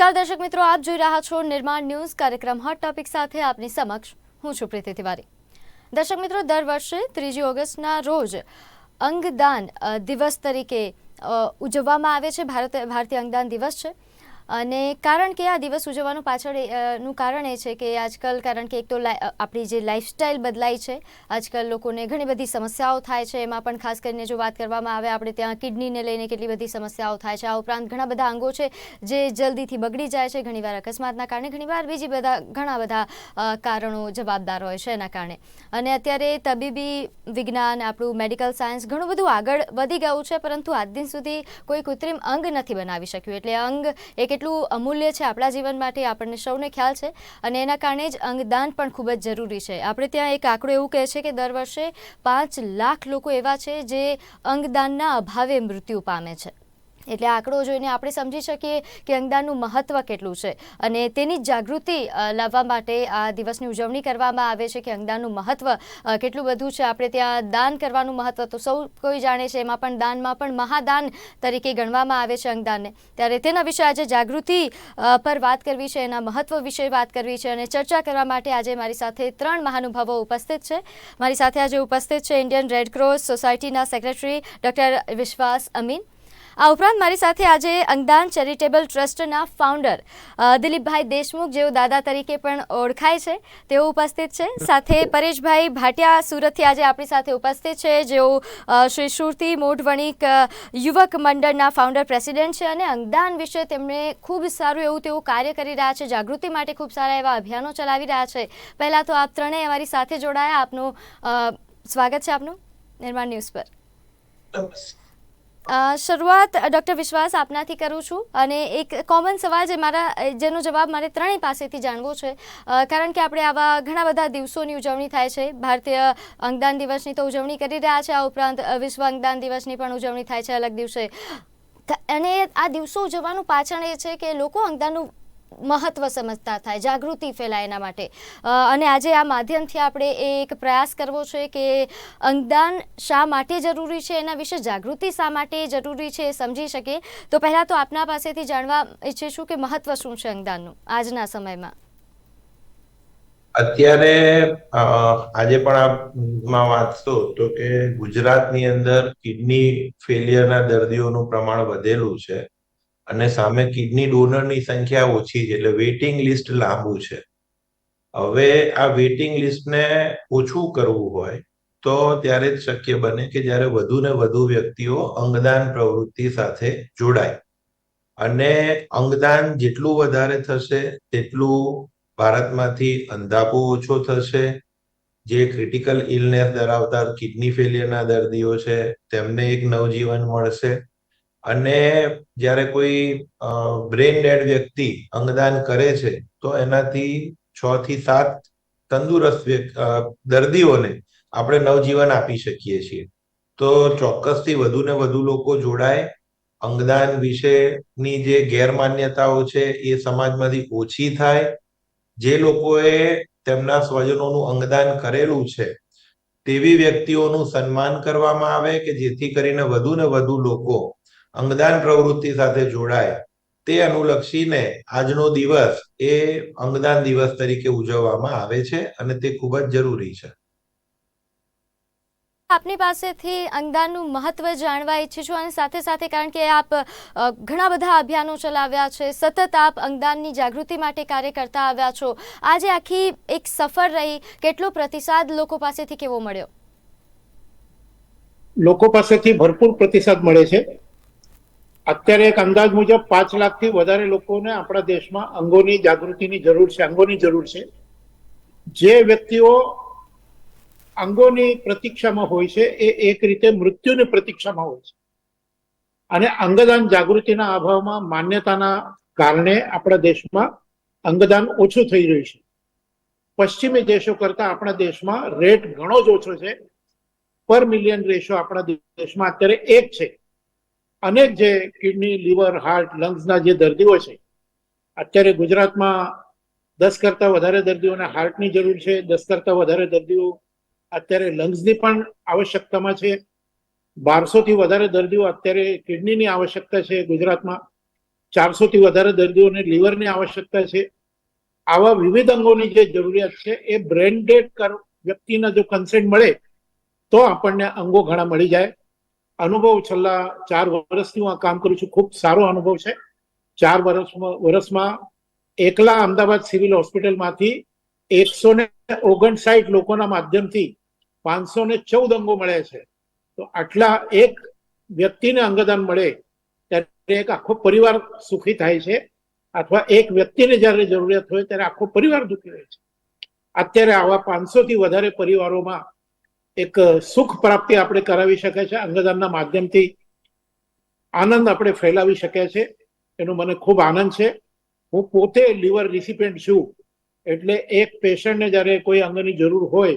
નમસ્કાર દર્શક મિત્રો, આપ જોઈ રહ્યા છો નિર્માણ ન્યૂઝ કાર્યક્રમ હોટ ટોપિક સાથે આપની સમક્ષ. હું છું પ્રીતિ તિવારી. દર્શક મિત્રો, દર વર્ષે ત્રીજી ઓગસ્ટના રોજ અંગદાન દિવસ તરીકે ઉજવવામાં આવે છે. ભારત, ભારતીય અંગદાન દિવસ છે. અને કારણ કે આ દિવસ ઉજવવાનું પાછળનું કારણ એ છે કે આજકાલ, કારણ કે એક તો આપણી જે લાઇફસ્ટાઇલ બદલાઈ છે, આજકાલ લોકોને ઘણી બધી સમસ્યાઓ થાય છે. એમાં પણ ખાસ કરીને જો વાત કરવામાં આવે, આપણે ત્યાં કિડનીને લઈને કેટલી બધી સમસ્યાઓ થાય છે. આ ઉપરાંત ઘણા બધા અંગો છે જે જલ્દીથી બગડી જાય છે, ઘણીવાર અકસ્માતના કારણે, ઘણીવાર બીજી બધા, ઘણા બધા કારણો જવાબદાર હોય છે એના કારણે. અને અત્યારે તબીબી વિજ્ઞાન, આપણું મેડિકલ સાયન્સ ઘણું બધું આગળ વધી ગયું છે, પરંતુ આજ દિન સુધી કોઈ કૃત્રિમ અંગ નથી બનાવી શક્યું. એટલે અંગ એ કેટલું અમૂલ્ય છે આપણા જીવન માટે આપણને સૌને ખ્યાલ છે અને એના કારણે જ અંગદાન પણ ખૂબ જ જરૂરી છે. આપણે ત્યાં એક આંકડો એવું કહે છે કે દર વર્ષે પાંચ લાખ લોકો એવા છે જે અંગદાનના અભાવે મૃત્યુ પામે છે. એટલે આંકડો જોઈને આપણે સમજી શકીએ કે અંગદાનનું મહત્ત્વ કેટલું છે. અને તેની જાગૃતિ લાવવા માટે આ દિવસની ઉજવણી કરવામાં આવે છે કે અંગદાનનું મહત્ત્વ કેટલું બધું છે. આપણે ત્યાં દાન કરવાનું મહત્ત્વ તો સૌ કોઈ જાણે છે. એમાં પણ દાનમાં પણ મહાદાન તરીકે ગણવામાં આવે છે અંગદાનને. ત્યારે તેના વિશે આજે જાગૃતિ પર વાત કરવી છે, એના મહત્ત્વ વિશે વાત કરવી છે અને ચર્ચા કરવા માટે આજે મારી સાથે ત્રણ મહાનુભાવો ઉપસ્થિત છે. મારી સાથે આજે ઉપસ્થિત છે ઇન્ડિયન રેડ ક્રોસ સોસાયટીના સેક્રેટરી ડૉક્ટર વિશ્વાસ અમીન આ ઉપરાંત મારી સાથે આજે અંગદાન ચેરિટેબલ ટ્રસ્ટના ફાઉન્ડર દિલીપભાઈ દેશમુખ, જેઓ દાદા તરીકે પણ ઓળખાય છે, તેઓ ઉપસ્થિત છે. સાથે પરેશભાઈ ભાટિયા સુરતથી આજે આપણી સાથે ઉપસ્થિત છે, જેઓ શ્રી સુરતી મોઢવણિક યુવક મંડળના ફાઉન્ડર પ્રેસિડેન્ટ છે અને અંગદાન વિશે તેમણે ખૂબ સારું એવું તેઓ કાર્ય કરી રહ્યા છે, જાગૃતિ માટે ખૂબ સારા એવા અભિયાનો ચલાવી રહ્યા છે. પહેલાં તો આપ ત્રણેય અમારી સાથે જોડાયા. આપનું સ્વાગત છે આપનું. નિર્માણ ન્યૂઝ પર. શરૂઆત ડૉક્ટર વિશ્વાસ આપનાથી કરું છું અને એક કોમન સવાલ જે મારા જેનો જવાબ મારે ત્રણેય પાસેથી જાણવો છે. કારણ કે આપણે આવા ઘણા બધા દિવસોની ઉજવણી થાય છે. ભારતીય અંગદાન દિવસની તો ઉજવણી કરી રહ્યા છે. આ ઉપરાંત વિશ્વ અંગદાન દિવસની પણ ઉજવણી થાય છે અલગ દિવસે. અને આ દિવસો ઉજવવાનું પાછળ એ છે કે લોકો અંગદાનનું મહત્વ સમજતા થાય, જાગૃતિ ફેલાય એના માટે. અને આજે આ માધ્યમથી આપણે એક પ્રયાસ કરવો છે કે અંગદાન શા માટે જરૂરી છે, એના વિશે જાગૃતિ શા માટે જરૂરી છે એ સમજી શકે તો પહેલાં તો આપના પાસેથી જાણવા ઈચ્છીશું કે મહત્વ શું છે અંગદાનનું આજના સમયમાં? અત્યારે આજે પણ આપમાં વાંચતો તો કે ગુજરાતની અંદર કિડની ફેલિયરના દર્દીઓનું પ્રમાણ વધેલું છે. અને સામે કિડની ડોનરની સંખ્યા ઓછી છે, એટલે વેઇટિંગ લિસ્ટ લાંબુ છે. હવે આ વેઇટિંગ લિસ્ટને ઓછું કરવું હોય, તો ત્યારે જ શક્ય બને કે જ્યારે વધુ ને વધુ વ્યક્તિઓ અંગદાન પ્રવૃત્તિ સાથે જોડાય. અને અંગદાન જેટલું વધારે થશે, તેટલું ભારતમાંથી અંધાપો ઓછો થશે. જે ક્રિટિકલ ઇલનેસ ધરાવતા કિડની ફેલિયરના દર્દીઓ છે, તેમને એક નવજીવન મળશે. અને જ્યારે કોઈ બ્રેન ડેડ વ્યક્તિ અંગદાન કરે છે, તો એનાથી છ થી સાત તંદુરસ્ત દર્દીઓને આપણે નવજીવન આપી શકીએ છીએ. તો ચોક્કસથી વધુ ને વધુ લોકો જોડાય. અંગદાન વિશેની જે ગેરમાન્યતાઓ છે, એ સમાજમાંથી ઓછી થાય. જે લોકોએ તેમના સ્વજનોનું અંગદાન કરેલું છે, તેવી વ્યક્તિઓનું સન્માન કરવામાં આવે કે જેથી કરીને વધુ ને વધુ લોકો અંગદાન પ્રવૃત્તિ સાથે જોડાય તે અનુલક્ષીને આજનો દિવસ એ અંગદાન દિવસ તરીકે ઉજવવામાં આવે છે અને તે ખૂબ જ જરૂરી છે. આપની પાસેથી અંગદાનનું મહત્વ જાણવા ઈચ્છું છું અને સાથે સાથે કારણ કે આપ અ, ઘણા બધા અભિયાનો ચલાવ્યા છે સતત આપ અંગદાનની જાગૃતિ માટે કાર્ય કરતા આવ્યા છો. આજે આખી એક સફર રહી કેટલો પ્રતિસાદ લોકો પાસેથી કેવો મળ્યો? લોકો પાસેથી ભરપૂર પ્રતિસાદ મળે છે. અત્યારે એક અંદાજ મુજબ પાંચ લાખથી વધારે લોકોને આપણા દેશમાં અંગોની જાગૃતિની જરૂર છે, અંગોની જરૂર છે. જે વ્યક્તિઓ અંગોની પ્રતીક્ષામાં હોય છે, એ એક રીતે મૃત્યુની પ્રતીક્ષામાં હોય છે. અને અંગદાન જાગૃતિના અભાવમાં, માન્યતાના કારણે આપણા દેશમાં અંગદાન ઓછું થઈ રહ્યું છે. પશ્ચિમી દેશો કરતા આપણા દેશમાં રેટ ઘણો જ ઓછો છે. પર મિલિયન રેશિયો આપણા દેશમાં અત્યારે એક છે. અનેક જે કિડની, લીવર, હાર્ટ, લંગ્સના જે દર્દીઓ છે, અત્યારે ગુજરાતમાં દસ કરતા વધારે દર્દીઓને હાર્ટની જરૂર છે, દસ કરતા વધારે દર્દીઓ અત્યારે લંગ્સની પણ આવશ્યકતામાં છે. બારસોથી વધારે દર્દીઓ અત્યારે કિડનીની આવશ્યકતા છે ગુજરાતમાં. ચારસોથી વધારે દર્દીઓને લીવરની આવશ્યકતા છે. આવા વિવિધ અંગોની જે જરૂરિયાત છે એ બ્રેન્ડેડ વ્યક્તિના જો કન્સેન્ટ મળે, તો આપણને અંગો ઘણા મળી જાય. અનુભવ છેલ્લા ચાર વર્ષથી હું આ કામ કરું છું. ખૂબ સારો અનુભવ છે. ચાર વર્ષમાં વર્ષમાં એકલા અમદાવાદ સિવિલ હોસ્પિટલમાંથી એકસો ને ઓગણસાઠ લોકોના માધ્યમથી પાંચસો ને ચૌદ અંગો મળે છે. તો આટલા એક વ્યક્તિને અંગદાન મળે, ત્યારે એક આખો પરિવાર સુખી થાય છે. અથવા એક વ્યક્તિને જ્યારે જરૂરિયાત હોય, ત્યારે આખો પરિવાર દુઃખી રહે છે. અત્યારે આવા પાંચસો થી વધારે પરિવારોમાં એક સુખ પ્રાપ્તિ આપણે કરાવી શકે છે, અંગદાનના માધ્યમથી આનંદ આપણે ફેલાવી શકે છે, એનો મને ખૂબ આનંદ છે. હું પોતે લીવર રિસિપિયન્ટ છું, એટલે એક પેશન્ટને જ્યારે કોઈ અંગની જરૂર હોય,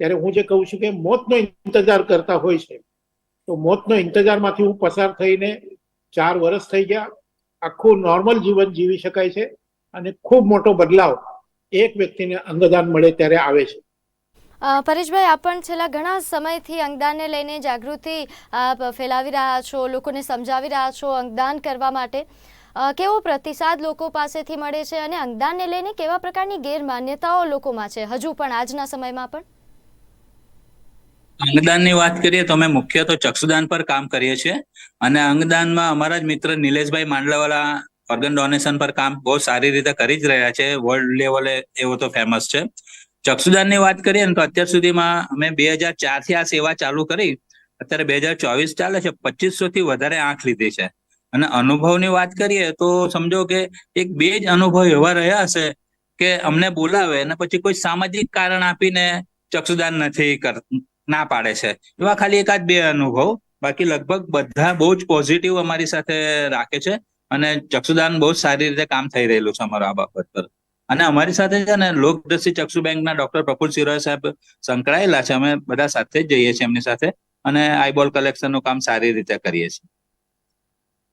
ત્યારે હું જે કહું છું કે મોતનો ઇંતજાર કરતા હોય છે. તો મોતનો ઇંતજારમાંથી હું પસાર થઈને ચાર વર્ષ થઈ ગયા. આખું નોર્મલ જીવન જીવી શકાય છે અને ખૂબ મોટો બદલાવ એક વ્યક્તિને અંગદાન મળે ત્યારે આવે છે. પરેશભાઈ, આપ પણ છેલ્લા ઘણા સમયથી અંગદાનને લઈને જાગૃતિ આપ ફેલાવી રહ્યા છો, લોકોને સમજાવી રહ્યા છો અંગદાન કરવા માટે. કેવો પ્રતિસાદ લોકો પાસેથી મળે છે અને અંગદાનને લઈને કેવા પ્રકારની ગેરમાન્યતાઓ લોકોમાં છે? હજુ પણ આજના સમયમાં પણ? અંગદાનની વાત કરીએ તો અમે મુખ્ય તો ચક્ષુદાન પર કામ કરીએ છીએ. અને અંગદાનમાં અમારા જ મિત્ર નિલેશભાઈ માંડલાવાળા ઓર્ગન ડોનેશન પર કામ બહુ સારી રીતે કરી જ રહ્યા છે. વર્લ્ડ લેવલે એવો તો ફેમસ છે. ચક્ષુદાનની વાત કરીએ ને તો અત્યાર સુધીમાં અમે બે હજાર ચારથી આ સેવા ચાલુ કરી. અત્યારે બે હજાર ચોવીસ ચાલે છે પચીસો થી વધારે આંખ લીધી છે. અને અનુભવની વાત કરીએ તો સમજો કે એક બે જ અનુભવ એવા રહ્યા હશે કે અમને બોલાવે અને પછી કોઈ સામાજિક કારણ આપીને ચક્ષુદાન નથી કર, ના પાડે છે. એવા ખાલી એકાદ બે અનુભવ. બાકી લગભગ બધા બહુ જ પોઝિટિવ અમારી સાથે રાખે છે અને ચક્ષુદાન બહુ સારી રીતે કામ થઈ રહેલું છે અમારા આ બાબત પર. અને અમારી સાથે છે ને લોકદ્રષ્ટિ ચક્ષુ બેંકના ડોક્ટર પ્રફુલ સિરોય સાહેબ સંકળાયેલા છે. અમે બધા સાથે જ જઈએ છીએ એમની સાથે અને આઈબોલ કલેક્શનનું કામ સારી રીતે કરીએ છીએ.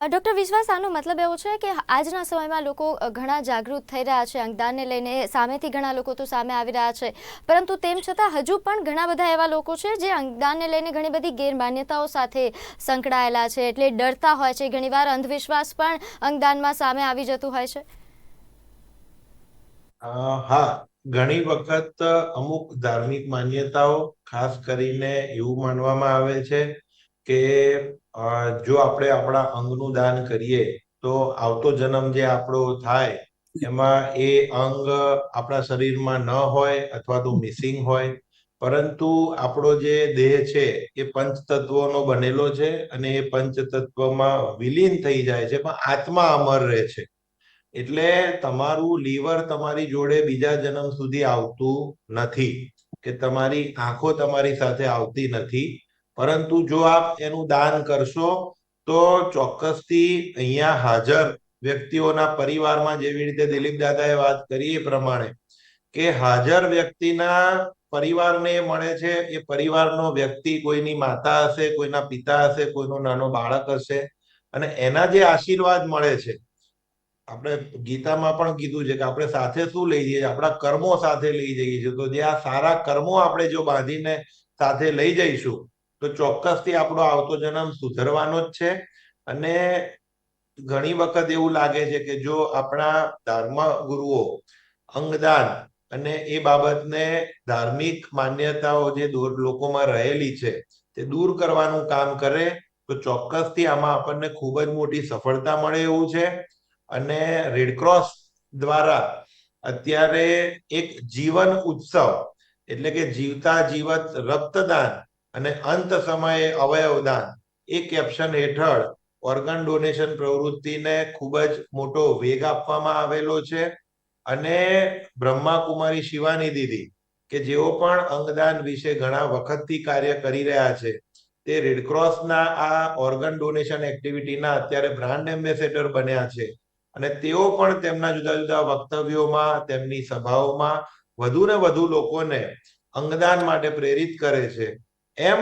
ડોક્ટર વિશ્વાસ, આનો મતલબ એવો છે કે આજના સમયમાં લોકો ઘણા જાગૃત થઈ રહ્યા છે. અંગદાનને લઈને સામેથી ઘણા લોકો તો સામે આવી રહ્યા છે. પરંતુ તેમ છતાં હજુ પણ ઘણા બધા એવા લોકો છે જે અંગદાનને લઈને ઘણી બધી ગેરમાન્યતાઓ સાથે સંકળાયેલા છે. એટલે ડરતા હોય છે. ઘણીવાર અંધવિશ્વાસ પણ અંગદાનમાં સામે આવી જતું હોય છે. હા, ઘણી વખત અમુક ધાર્મિક માન્યતાઓ ખાસ કરીને એવું માનવામાં આવે છે કે જો આપણે આપણા અંગનું દાન કરીએ, તો આવતો જન્મ જે આપણો થાય, એમાં એ અંગ આપણા શરીરમાં ન હોય અથવા તો મિસિંગ હોય, પરંતુ આપણો જે દેહ છે એ પંચતત્વોનો બનેલો છે અને એ પંચતત્વમાં વિલીન થઈ જાય છે, પણ આત્મા અમર રહે છે. એટલે તમારું લીવર તમારી જોડે બીજા જન્મ સુધી આવતું નથી કે તમારી આંખો તમારી સાથે આવતી નથી. પરંતુ જો આપ એનું દાન કરશો, તો ચોક્કસથી અહીંયા હાજર વ્યક્તિઓના પરિવારમાં જેવી રીતે દિલીપ દાદાએ વાત કરી એ પ્રમાણે, કે હાજર વ્યક્તિના પરિવારને એ મળે છે, એ પરિવારનો વ્યક્તિ કોઈની માતા હશે, કોઈના પિતા હશે, કોઈનો નાનો બાળક હશે, અને એના જે આશીર્વાદ મળે છે આપણે ગીતામાં પણ કીધું છે કે આપણે સાથે શું લઈ જઈએ? આપણા કર્મો સાથે લઈ જઈએ છીએ. તો જે આ સારા કર્મો આપણે જો બાંધીને સાથે લઈ જઈશું, તો ચોક્કસથી આપણો આવતો જન્મ સુધરવાનો જ છે. અને ઘણી વખત એવું લાગે છે કે જો આપણા ધર્મ ગુરુઓ અંગદાન અને એ બાબતને ધાર્મિક માન્યતાઓ જે દૂર લોકોમાં રહેલી છે, તે દૂર કરવાનું કામ કરે, તો ચોક્કસથી આમાં આપણને ખૂબ જ મોટી સફળતા મળે એવું છે. અને રેડક્રોસ દ્વારા અત્યારે એક જીવન ઉત્સવ, એટલે કે જીવતા જીવત રક્તદાન અને અંત સમયે અવયવદાન એ કેપ્શન હેઠળ ઓર્ગન ડોનેશન પ્રવૃત્તિને ખૂબ જ મોટો વેગ આપવામાં આવેલો છે. અને બ્રહ્માકુમારી શિવાની દીદી, કે જેઓ પણ અંગદાન વિશે ઘણા વખતથી કાર્ય કરી રહ્યા છે, તે રેડક્રોસના આ ઓર્ગન ડોનેશન એક્ટિવિટીના અત્યારે બ્રાન્ડ એમ્બેસેડર બન્યા છે. અને તેઓ પણ તેમના જુદા જુદા વક્તવ્યોમાં, તેમની સભાઓમાં વધુ ને વધુ લોકોને અંગદાન માટે પ્રેરિત કરે છે. એમ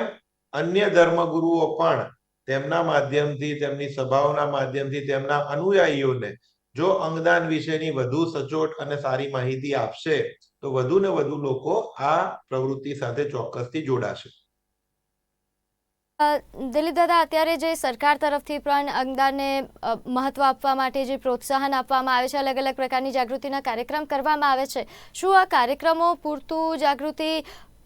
અન્ય ધર્મગુરુઓ પણ તેમના માધ્યમથી, તેમની સભાઓના માધ્યમથી, તેમના અનુયાયીઓને જો અંગદાન વિશેની વધુ સચોટ અને સારી માહિતી આપશે, તો વધુ ને વધુ લોકો આ પ્રવૃત્તિ સાથે ચોક્કસથી જોડાશે. દિલીપ દાદા, અત્યારે જે સરકાર તરફથી પણ અંગદાનને મહત્વ આપવા માટે જે પ્રોત્સાહન આપવામાં આવે છે અલગ અલગ પ્રકારની જાગૃતિના કાર્યક્રમ કરવામાં આવે છે, શું આ કાર્યક્રમો પૂરતું જાગૃતિ,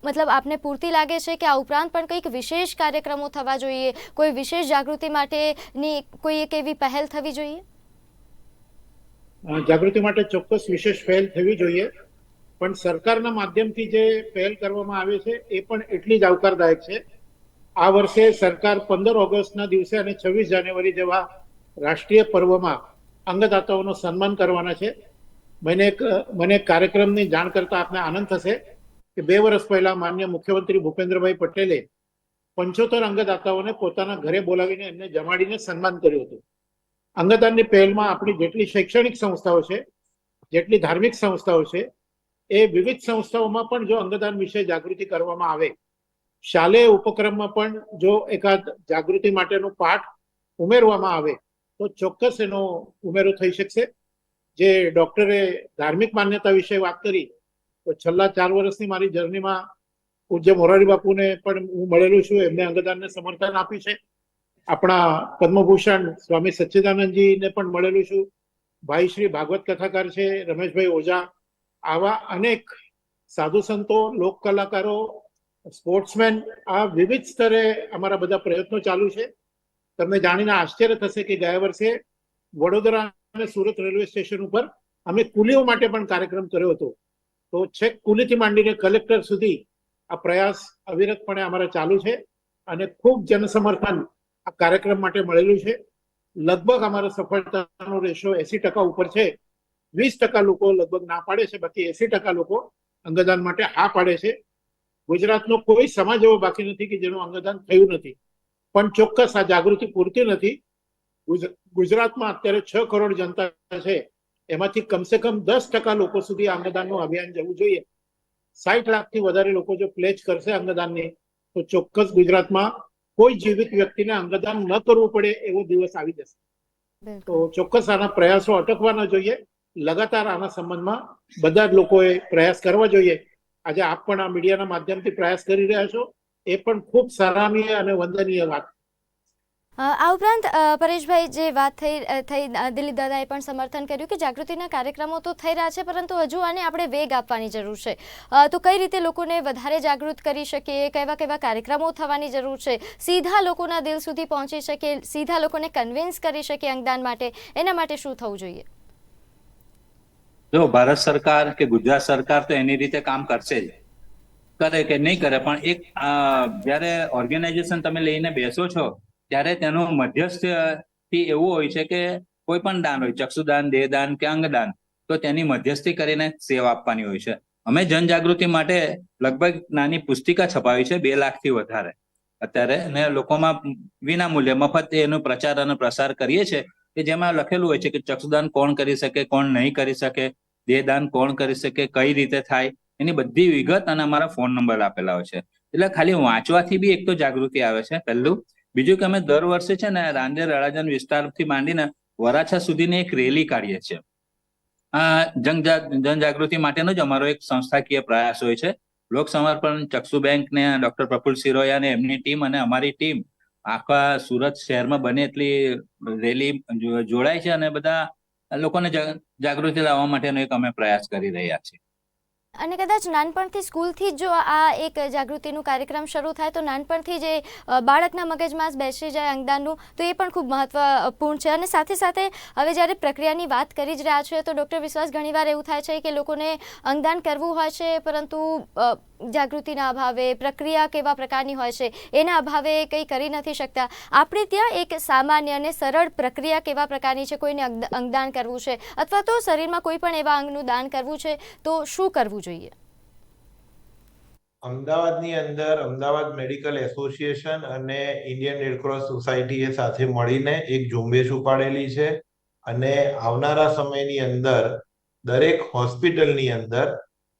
મતલબ આપને પૂરતી લાગે છે કે આ ઉપરાંત પણ કંઈક વિશેષ કાર્યક્રમો થવા જોઈએ? કોઈ વિશેષ જાગૃતિ માટેની કોઈ એક એવી પહેલ થવી જોઈએ? જાગૃતિ માટે ચોક્કસ વિશેષ પહેલ થવી જોઈએ, પણ સરકારના માધ્યમથી જે પહેલ કરવામાં આવે છે, એ પણ એટલી જ આવકારદાયક છે આ વર્ષે સરકાર પંદર ઓગસ્ટના દિવસે અને છવ્વીસ જાન્યુઆરી જેવા રાષ્ટ્રીય પર્વમાં અંગદાતાઓનું સન્માન કરવાના છે. મને એક, મને કાર્યક્રમની જાણ કરતા આપને આનંદ થશે કે બે વર્ષ પહેલા માન્ય મુખ્યમંત્રી ભૂપેન્દ્રભાઈ પટેલે પંચોતેર અંગદાતાઓને પોતાના ઘરે બોલાવીને એમને જમાડીને સન્માન કર્યું હતું. અંગદાનની પહેલમાં આપણી જેટલી શૈક્ષણિક સંસ્થાઓ છે, જેટલી ધાર્મિક સંસ્થાઓ છે, એ વિવિધ સંસ્થાઓમાં પણ જો અંગદાન વિશે જાગૃતિ કરવામાં આવે શાલેય ઉપક્રમમાં પણ જો એકાદ જાગૃતિ માટેનો પાઠ ઉમેરવામાં આવે, તો ચોક્કસ એનો ઉમેરો થઈ શકશે. જે ડોક્ટરે ધાર્મિક માન્યતા વિશે વાત કરી, તો છેલ્લા ચાર વર્ષની મારી જર્નીમાં પૂજ્ય મોરારી બાપુને પણ હું મળેલું છું. એમને અંગદાનને સમર્થન આપ્યું છે. આપણા પદ્મભૂષણ સ્વામી સચ્ચિદાનંદજીને પણ મળેલું છું. ભાઈ શ્રી ભાગવત કથાકાર છે, રમેશભાઈ ઓઝા. આવા અનેક સાધુ સંતો, લોક કલાકારો સ્પોર્ટ્સમેન આ વિવિધ સ્તરે અમારા બધા પ્રયત્નો ચાલુ છે. તમને જાણીને આશ્ચર્ય થશે કે ગયા વર્ષે વડોદરા અને સુરત રેલવે સ્ટેશન ઉપર અમે કુલીઓ માટે પણ કાર્યક્રમ કર્યો હતો. તો છેક કુલીથી માંડીને કલેક્ટર સુધી આ પ્રયાસ અવિરતપણે અમારા ચાલુ છે અને ખૂબ જનસમર્થન આ કાર્યક્રમ માટે મળેલું છે. લગભગ અમારા સફળતાનો રેશો એસી ટકા ઉપર છે. વીસ ટકા લોકો લગભગ ના પાડે છે, બાકી એસી ટકા લોકો અંગદાન માટે હા પાડે છે. ગુજરાતનો કોઈ સમાજ એવો બાકી નથી કે જેનું અંગદાન થયું નથી. પણ ચોક્કસ આ જાગૃતિ પૂરતી નથી. ગુજ- ગુજરાતમાં અત્યારે છ કરોડ જનતા છે. એમાંથી કમસે કમ દસ ટકા લોકો સુધી અંગદાનનું અભિયાન જવું જોઈએ. સાઠ લાખથી વધારે લોકો જો પ્લેચ કરશે અંગદાનની તો ચોક્કસ ગુજરાતમાં કોઈ જીવિત વ્યક્તિને અંગદાન ન કરવું પડે એવો દિવસ આવી જશે. તો ચોક્કસ આના પ્રયાસો અટકવાના જોઈએ. લગાતાર આના સંબંધમાં બધા જ લોકોએ પ્રયાસ કરવા જોઈએ. આજે આપ પણ આ મીડિયાના માધ્યમથી પ્રયાસ કરી રહ્યા છો. એ પણ ખૂબ સરાહનીય અને વંદનીય વાત. આ ઉપરાંત પરેશભાઈ જે વાત થઈ થઈ દિલીપ દાદાએ પણ સમર્થન કર્યું કે જાગૃતિના કાર્યક્રમો તો થઈ રહ્યા છે, પરંતુ હજુ આને આપણે વેગ આપવાની જરૂર છે. તો કઈ રીતે લોકોને વધારે જાગૃત કરી શકીએ? કેવા કેવા કાર્યક્રમો થવાની જરૂર છે? સીધા લોકોના દિલ સુધી પહોંચી શકે સીધા લોકોને કન્વિન્સ કરી શકીએ અંગદાન માટે? એના માટે શું થવું જોઈએ? જો ભારત સરકાર કે ગુજરાત સરકાર તો એની રીતે કામ કરશે જ. કરે કે નહીં કરે, પણ એક જ્યારે ઓર્ગેનાઇઝેશન તમે લઈને બેસો છો, ત્યારે તેનો મધ્યસ્થથી એવું હોય છે કે કોઈ પણ દાન હોય, ચક્ષુદાન, દેહદાન કે અંગદાન, તો તેની મધ્યસ્થી કરીને સેવા આપવાની હોય છે. અમે જનજાગૃતિ માટે લગભગ નાની પુસ્તિકા છપાવી છે, બે લાખથી વધારે. અત્યારે ને લોકોમાં વિના મૂલ્યે મફત એનો પ્રચાર અને પ્રસાર કરીએ છીએ. કે જેમાં લખેલું હોય છે કે ચક્ષુદાન કોણ કરી શકે, કોણ નહીં કરી શકે, દેહદાન કોણ કરી શકે, કઈ રીતે થાય, એની બધી વિગત અને અમારા ફોન નંબર આપેલા હોય છે. એટલે ખાલી વાંચવાથી બી એક તો જાગૃતિ આવે છે પહેલું. બીજું કે અમે દર વર્ષે છે ને રાંદેર અડાજણ વિસ્તારથી માંડીને વરાછા સુધીની એક રેલી કાઢીએ છીએ. આ જન જનજાગૃતિ માટેનો જ અમારો એક સંસ્થાકીય પ્રયાસ હોય છે. લોક સમર્પણ ચક્ષુ બેંક ને ડોક્ટર પ્રફુલ સિરોયા ને એમની ટીમ અને અમારી ટીમ આખા સુરત શહેરમાં બને એટલી રેલી જોડાય છે અને બધા લોકોને જાગૃતિ લાવવા માટેનો એક અમે પ્રયાસ કરી રહ્યા છીએ. અને કદાચ નાનપણથી સ્કૂલથી જ આ એક જાગૃતિનું કાર્યક્રમ શરૂ થાય, તો નાનપણથી જે બાળકના મગજમાં બેસી જાય અંગદાનનું, તો એ પણ ખૂબ મહત્વપૂર્ણ છે. અને સાથે સાથે હવે જ્યારે પ્રક્રિયાની વાત કરી જ રહ્યા છે તો ડૉક્ટર વિશ્વાસ ઘણીવાર એવું થાય છે કે લોકોને અંગદાન કરવું હોય છે, પરંતુ જાગૃતિના અભાવે, પ્રક્રિયા કેવા પ્રકારની હોય છે, એના અભાવે કંઈ કરી નથી શકતા. આપણે ત્યાં એક સામાન્ય અને સરળ પ્રક્રિયા કેવા પ્રકારની છે, કોઈને અંગદાન કરવું છે? અથવા તો શરીરમાં કોઈ પણ એવા અંગનું દાન કરવું છે, તો શું કરવું જોઈએ. અમદાવાદની અંદર અમદાવાદ મેડિકલ એસોસિએશન અને ઇન્ડિયન રેડક્રોસ સોસાયટીએ સાથે મળીને એક ઝુંબેશ ઉપાડેલી છે અને આવનારા સમયની અંદર દરેક હોસ્પિટલની અંદર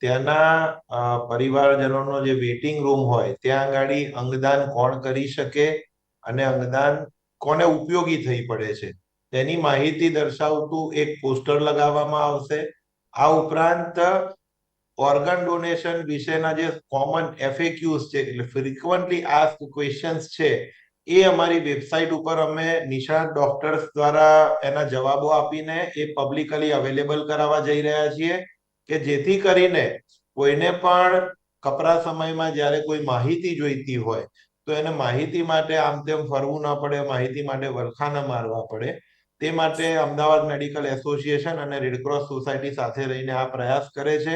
ત્યાંના પરિવારજનોનો જે વેઇટિંગ રૂમ હોય ત્યાં આગળ અંગદાન કોણ કરી શકે અને અંગદાન કોને ઉપયોગી થઈ પડે છે તેની માહિતી દર્શાવતું એક પોસ્ટર લગાવવામાં આવશે. આ ઉપરાંત ઓર્ગન ડોનેશન વિશેના જે કોમન એફએક્યુઝ છે, એટલે ફ્રિકવન્ટલી આસ્ક ક્વેશ્ચન્સ છે, એ અમારી વેબસાઇટ ઉપર અમે નિષ્ણાત ડોક્ટર્સ દ્વારા એના જવાબો આપીને એ પબ્લિકલી અવેલેબલ કરાવવા જઈ રહ્યા છીએ કે જેથી કરીને કોઈને પણ કપરા સમયમાં જ્યારે કોઈ માહિતી જોઈતી હોય, તો એને માહિતી માટે આમ તેમ ફરવું ન પડે, માહિતી માટે વલખા ન મારવા પડે. તે માટે અમદાવાદ મેડિકલ એસોસિએશન અને રેડક્રોસ સોસાયટી સાથે રહીને આ પ્રયાસ કરે છે.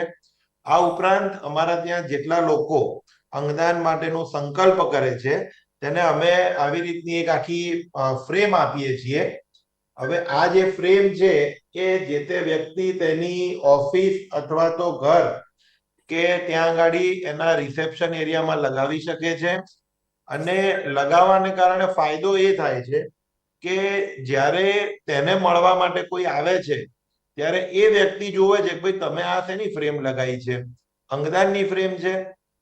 આ ઉપરાંત અમારા ત્યાં જેટલા લોકો અંગદાન માટેનો સંકલ્પ કરે છે, તેને અમે આવી રીતની એક આખી ફ્રેમ આપીએ છીએ. હવે આ જે ફ્રેમ છે કે જે તે વ્યક્તિ તેની ઓફિસ અથવા તો ઘર કે ત્યાં આગળ એના રિસેપ્શન એરિયામાં લગાવી શકે છે. અને લગાવવાને કારણે ફાયદો એ થાય છે કે જ્યારે તેને મળવા માટે કોઈ આવે છે ત્યારે એ વ્યક્તિ જોવે છે કે ભાઈ તમે આ શેની ફ્રેમ લગાવી છે? અંગદાનની ફ્રેમ છે?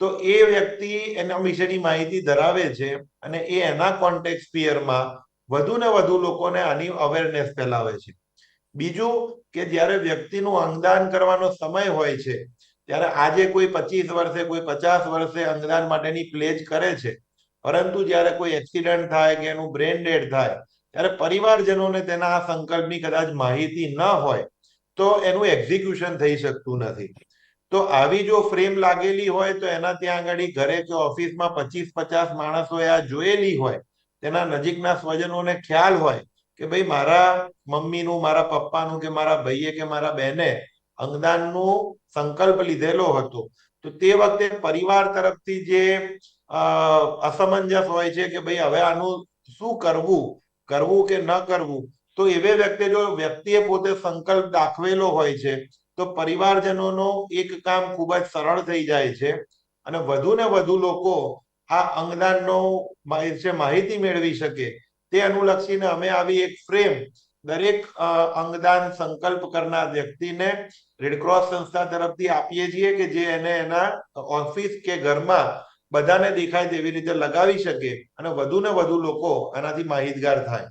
તો એ વ્યક્તિ એના વિશેની માહિતી ધરાવે છે અને એ એના કોન્ટેક્ટ સ્પિયરમાં વધુ ને વધુ લોકોને આની અવેરનેસ ફેલાવે છે. બીજું કે જ્યારે વ્યક્તિનું અંગદાન કરવાનો સમય હોય છે, ત્યારે આજે કોઈ પચીસ વર્ષે, કોઈ પચાસ વર્ષે અંગદાન માટેની પ્લેજ કરે છે. પરંતુ જ્યારે કોઈ એક્સિડન્ટ થાય કે એનું બ્રેન ડેડ થાય, ત્યારે પરિવારજનોને તેના આ સંકલ્પની કદાચ માહિતી ન હોય તો એનું એક્ઝિક્યુશન થઈ શકતું નથી. તો આવી જો ફ્રેમ લાગેલી હોય તો એના ત્યાં આગળ ઘરે કે ઓફિસમાં પચીસ પચાસ માણસોએ આ જોયેલી હોય, તેના નજીકના સ્વજનોને ખ્યાલ હોય કે ભાઈ મારા મમ્મીનું, મારા પપ્પાનું કે મારા ભાઈએ કે મારા બહેને અંગદાનનું સંકલ્પ લીધેલો હતો, તો તે વખતે પરિવાર તરફથી જે અસમંજસ હોય છે કે ભાઈ હવે આનું શું કરવું કરવું કે ન કરવું તો એવે વ્યક્તિ જો વ્યક્તિએ પોતે સંકલ્પ દાખવેલો હોય છે, તો પરિવારજનોનો એક કામ ખૂબ જ સરળ થઈ જાય છે. અને વધુ ને વધુ લોકો આ અંગદાનનો છે માહિતી મેળવી શકે, તે અનુલક્ષીને અમે આવી એક ફ્રેમ દરેક અંગદાન સંકલ્પ કરનાર વ્યક્તિને રેડક્રોસ સંસ્થા તરફથી આપીએ છીએ કે જે એને એના ઓફિસ કે ઘરમાં બધાને દેખાય તેવી રીતે લગાવી શકે અને વધુ ને વધુ લોકો આનાથી માહિતગાર થાય.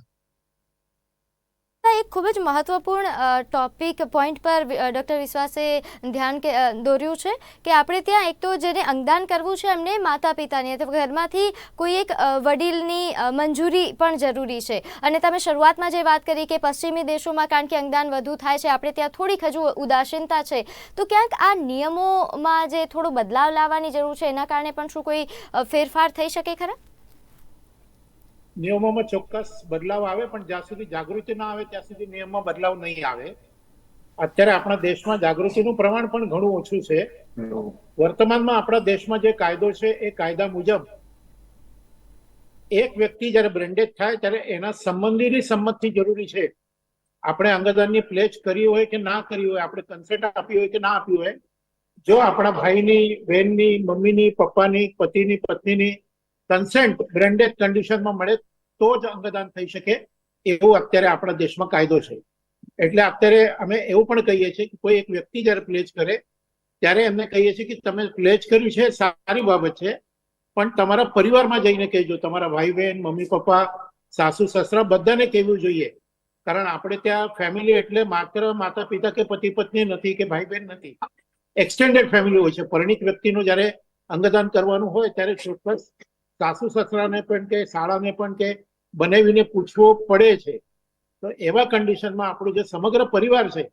એક ખૂબ જ મહત્વપૂર્ણ ટોપિક પોઈન્ટ પર ડૉક્ટર વિશ્વાસે ધ્યાન કે દોર્યું છે કે આપણે ત્યાં એક તો જેને અંગદાન કરવું છે એમને માતા પિતાની અથવા ઘરમાંથી કોઈ એક વડીલની મંજૂરી પણ જરૂરી છે. અને તમે શરૂઆતમાં જે વાત કરી કે પશ્ચિમી દેશોમાં કારણ કે અંગદાન વધુ થાય છે, આપણે ત્યાં થોડીક હજુ ઉદાસીનતા છે, તો ક્યાંક આ નિયમોમાં જે થોડો બદલાવ લાવવાની જરૂર છે, એના કારણે પણ શું કોઈ ફેરફાર થઈ શકે ખરા? નિયમોમાં ચોક્કસ બદલાવ આવે પણ જ્યાં સુધી જાગૃતિ ના આવે ત્યાં સુધી નિયમમાં બદલાવ નહીં આવે. અત્યારે આપણા દેશમાં જાગૃતિનું પ્રમાણ પણ ઘણું ઓછું છે. વર્તમાનમાં આપણા દેશમાં જે કાયદો છે એ કાયદા મુજબ એક વ્યક્તિ જ્યારે બ્રેન્ડેજ થાય ત્યારે એના સંબંધીની સંમતિ જરૂરી છે. આપણે અંગદાનની પ્લેજ કરી હોય કે ના કરી હોય આપણે કન્સેન્ટ આપી હોય કે ના આપી હોય જો આપણા ભાઈની બહેનની મમ્મીની પપ્પાની પતિની પત્નીની કન્સેન્ટ બ્રેન્ડેજ કન્ડિશનમાં મળે તો જ અંગદાન થઈ શકે એવું અત્યારે આપણા દેશમાં કાયદો છે. એટલે અત્યારે અમે એવું પણ કહીએ છીએ કે કોઈ એક વ્યક્તિ જ્યારે પ્લેજ કરે, ત્યારે એમને કહીએ છીએ કે તમે પ્લેજ કર્યું છે, સારી બાબત છે, પણ તમારા પરિવારમાં જઈને કહેજો, તમારા ભાઈ બહેન મમ્મી પપ્પા સાસુ સસરા બધાને કહેવું જોઈએ. કારણ આપણે ત્યાં ફેમિલી એટલે માત્ર માતા પિતા કે પતિ પત્ની નથી કે ભાઈ બહેન નથી. એક્સટેન્ડેડ ફેમિલી હોય છે. પરિણિત વ્યક્તિનું જ્યારે અંગદાન કરવાનું હોય ત્યારે ચોક્કસ સાસુ સસરાને પણ કે, શાળાને પણ કે, બનાવીને પૂછવો પડે છે. તો એવા કન્ડિશનમાં આપણો જે સમગ્ર પરિવાર છે,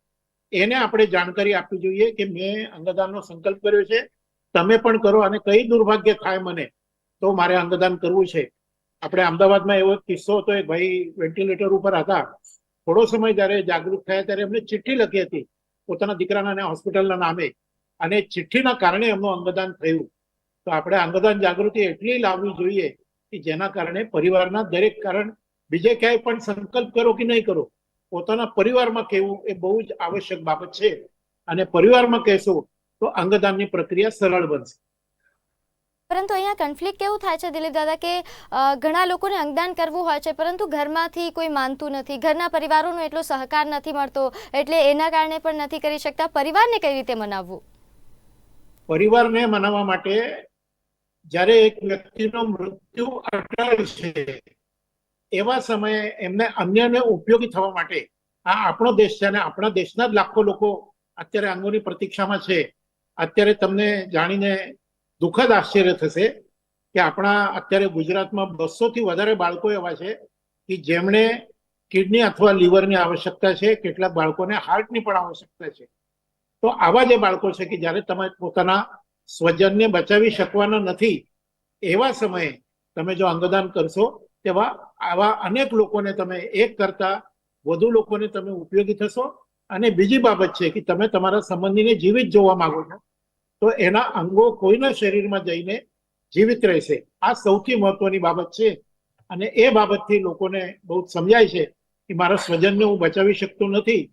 એને આપણે જાણકારી આપવી જોઈએ કે મેં અંગદાનનો સંકલ્પ કર્યો છે. તમે પણ કરો અને કઈ દુર્ભાગ્ય થાય મને, તો મારે અંગદાન કરવું છે. આપણે અમદાવાદમાં એવો કિસ્સો હતો, એક ભાઈ વેન્ટિલેટર ઉપર હતા. થોડો સમય જ્યારે જાગૃત થયા ત્યારે એમને ચિઠ્ઠી લખી હતી. પોતાના દીકરાના અને હોસ્પિટલના નામે. અને ચિઠ્ઠીના કારણે એમનું અંગદાન થયું. તો આપણે અંગદાન જાગૃતિ એટલી લાવવી જોઈએ કે જેના કારણે પરિવારના દરેક કારણ બીજે ક્યાંય પણ સંકલ્પ કરો કે નહીં કરો. પોતાના પરિવારમાં કહેવું એ બહુ જ આવશ્યક બાબત છે. અને પરિવારમાં કહેશો તો અંગદાનની પ્રક્રિયા સરળ બનશે. પરંતુ અહીંયા કન્ફ્લિક્ટ કેવું થાય છે દિલીપ દાદા કે ઘણા લોકોને અંગદાન કરવું હોય છે પરંતુ ઘરમાંથી કોઈ માનતું નથી. ઘરના પરિવારોનો એટલો સહકાર નથી મળતો એટલે એના કારણે પણ નથી કરી શકતા. પરિવારને કઈ રીતે મનાવવું? પરિવારને મનાવવા માટે જ્યારે એક વ્યક્તિનો મૃત્યુ અટળ છે, એવા સમયે એમને અન્યને ઉપયોગી થવા માટે આ આપણો દેશ છે અને આપણા દેશના જ લાખો લોકો અત્યારે અંગોની પ્રતીક્ષામાં છે. અત્યારે તમને જાણીને દુઃખદ આશ્ચર્ય થશે કે આપણા અત્યારે ગુજરાતમાં બસો થી વધારે બાળકો એવા છે કે જેમણે કિડની અથવા લીવરની આવશ્યકતા છે, કેટલાક બાળકોને હાર્ટની પણ આવશ્યકતા છે. તો આવા જે બાળકો છે કે જ્યારે તમે પોતાના સ્વજનને બચાવી શકવાના નથી. એવા સમયે તમે જો અંગદાન કરશો, તેવા આવા અનેક લોકોને તમે એક કરતા વધુ લોકોને તમે ઉપયોગી થશો. અને બીજી બાબત છે કે તમે તમારા સંબંધીને જીવિત જોવા માંગો છો, તો એના અંગો કોઈના શરીરમાં જઈને જીવિત રહેશે. આ સૌથી મહત્વની બાબત છે. અને એ બાબતથી લોકોને બહુ સમજાય છે કે મારા સ્વજનને હું બચાવી શકતો નથી,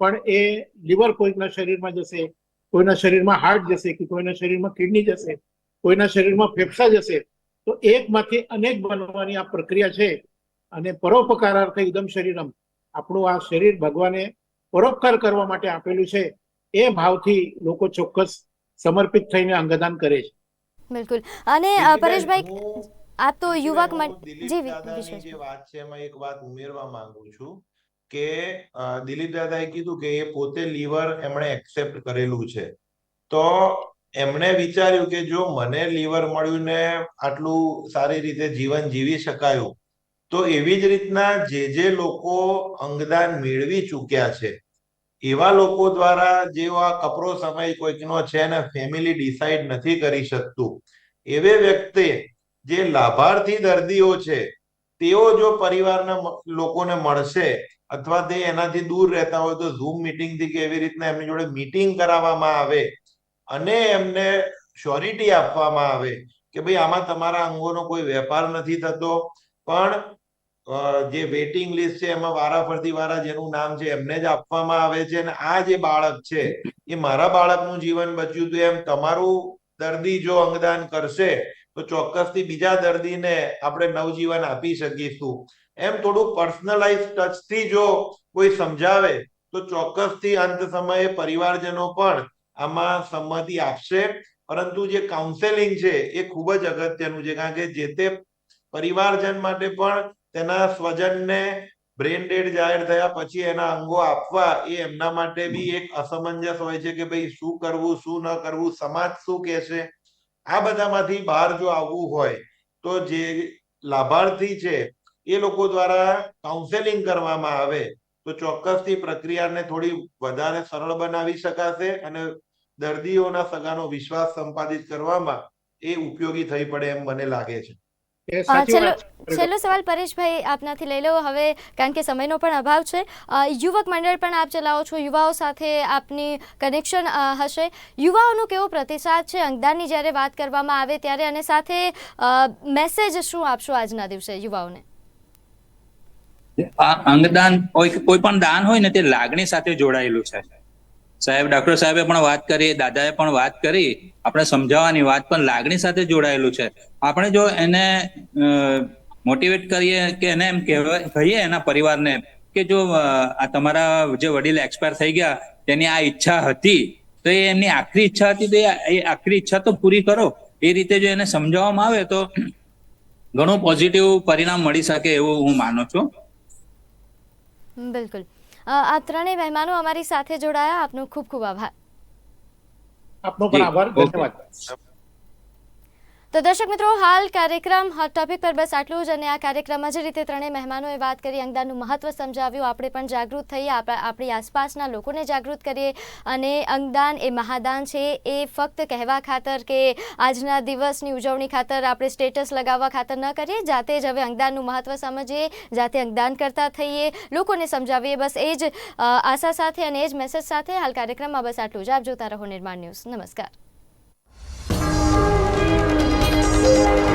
પણ એ લીવર કોઈકના શરીરમાં જશે કોઈના શરીરમાં હાર્ટ જશે કે કોઈના શરીરમાં કિડની જશે કોઈના શરીરમાં ફેફસા જશે તો એકમાંથી અનેક બનવાની આ પ્રક્રિયા છે. અને પરોપકારાર્થ ઇદમ શરીરમ. આપણું આ શરીર ભગવાને પરોપકાર કરવા માટે આપેલું છે. એ ભાવથી લોકો ચોક્કસ સમર્પિત થઈને અંગદાન કરે છે. બિલકુલ. અને પરેશભાઈ આપ તો યુવક જે વાત છે એમાં એક વાત ઉમેરવા માંગુ છું. કે દિલીપ દાદાએ કીધું કે એ પોતે લીવર એમણે એક્સેપ્ટ કરેલું છે. તો એમણે વિચાર્યું કે જો મને લીવર મળ્યું ને આટલું સારી રીતે જીવન જીવી શકાયું, તો એવી જ રીતના જે જે લોકો અંગદાન મેળવી ચૂક્યા છે, એવા લોકો દ્વારા જેવો આ કપરો સમય કોઈકનો છે ને ફેમિલી ડિસાઈડ નથી કરી શકતું, એવે વ્યક્તિ જે લાભાર્થી દર્દીઓ છે, તેઓ જો પરિવારના લોકોને મળશે અથવા તે એનાથી દૂર રહેતા હોય તો ઝૂમ મિટિંગથી કે એવી રીતના એમની જોડે મીટિંગ કરાવવામાં આવે અને એમને શ્યોરિટી આપવામાં આવે કે ભાઈ આમાં તમારા અંગોનો કોઈ વેપાર નથી થતો. પણ જે વેટિંગ લિસ્ટ છે એમાં વારાફરતી વારા જેનું નામ છે એમને જ આપવામાં આવે છે અને આ જે બાળક છે એ મારા બાળકનું જીવન બચ્યું હતું એમ તમારું દર્દી જો અંગદાન કરશે તો ચોક્કસથી બીજા દર્દીને આપણે નવજીવન આપી શકીશું. એમ થોડું પર્સનલાઇઝ ટચથી જો કોઈ સમજાવે, તો ચોક્કસથી અંત સમયે પરિવારજનો પણ આમાં સંમતિ આપશે. પરંતુ જે કાઉન્સેલિંગ છે, એ ખૂબ જ અગત્યનું છે. કારણ કે જે તે પરિવારજન માટે પણ તેના સ્વજનને બ્રેન ડેડ જાહેર થયા પછી એના અંગો આપવા, એ એમના માટે બી એક અસમંજસ હોય છે કે ભાઈ શું કરવું, શું ન કરવું, સમાજ શું કહેશે? આ બધામાંથી બહાર જો આવવું હોય, તો જે લાભાર્થી છે એ લોકો દ્વારા કાઉન્સેલિંગ કરવામાં આવે તો ચોક્કસથી પ્રક્રિયાને થોડી વધારે સરળ બનાવી શકાશે અને દર્દીઓના સગાનો વિશ્વાસ સંપાદિત કરવામાં એ ઉપયોગી થઈ પડે એમ મને લાગે છે. છેલ્લો સવાલ પરેશભાઈ આપનાથી લઈ લો. હવે કારણ કે સમયનો પણ અભાવ છે યુવક મંડળ પણ આપ ચલાવો છો યુવાઓ સાથે આપની કનેક્શન હશે. યુવાઓનો કેવો પ્રતિસાદ છે? અંગદાનની જ્યારે વાત કરવામાં આવે ત્યારે અને સાથે મેસેજ શું આપશો આજના દિવસે યુવાઓને? આ અંગદાન કોઈ પણ દાન હોય ને તે લાગણી સાથે જોડાયેલું છે. સાહેબ, ડોક્ટર સાહેબે પણ વાત કરી, દાદાએ પણ વાત કરી, આપણે સમજાવવાની વાત પણ લાગણી સાથે જોડાયેલું છે. આપણે જો એને મોટિવેટ કરીએ કે એને એમ કહેવાય કહીએ એના પરિવારને કે જો આ તમારા જે વડીલ એક્સપાયર થઈ ગયા, તેની આ ઈચ્છા હતી, તો એ એમની આખરી ઈચ્છા હતી, તો એ આખરી ઈચ્છા તો પૂરી કરો. એ રીતે જો એને સમજાવવામાં આવે તો ઘણું પોઝિટિવ પરિણામ મળી શકે એવું હું માનું છું. બિલકુલ. અ, આ ત્રણેય મહેમાનો અમારી સાથે જોડાયા. આપનો ખૂબ ખૂબ આભાર. આપનો પણ આભાર. ધન્યવાદ. તો દર્શક મિત્રો, હાલ કાર્યક્રમ હોટ ટોપિક પર બસ આટલું જ અને આ કાર્યક્રમમાં જે રીતે ત્રણેય મહેમાનોએ વાત કરી, અંગદાનનું મહત્વ સમજાવ્યું, આપણે પણ જાગૃત થઈએ આપણા આપણી આસપાસના લોકોને જાગૃત કરીએ અને અંગદાન એ મહાદાન છે, એ ફક્ત કહેવા ખાતર કે આજના દિવસની ઉજવણી ખાતર આપણે સ્ટેટસ લગાવવા ખાતર ન કરીએ, જાતે જ હવે અંગદાનનું મહત્વ સમજીએ, જાતે અંગદાન કરતા થઈએ, લોકોને સમજાવીએ, બસ એ જ આશા સાથે અને એ જ મેસેજ સાથે હાલ કાર્યક્રમમાં બસ આટલું જ. આપ જોતા રહો નિર્માણ ન્યૂઝ. નમસ્કાર. Thank you.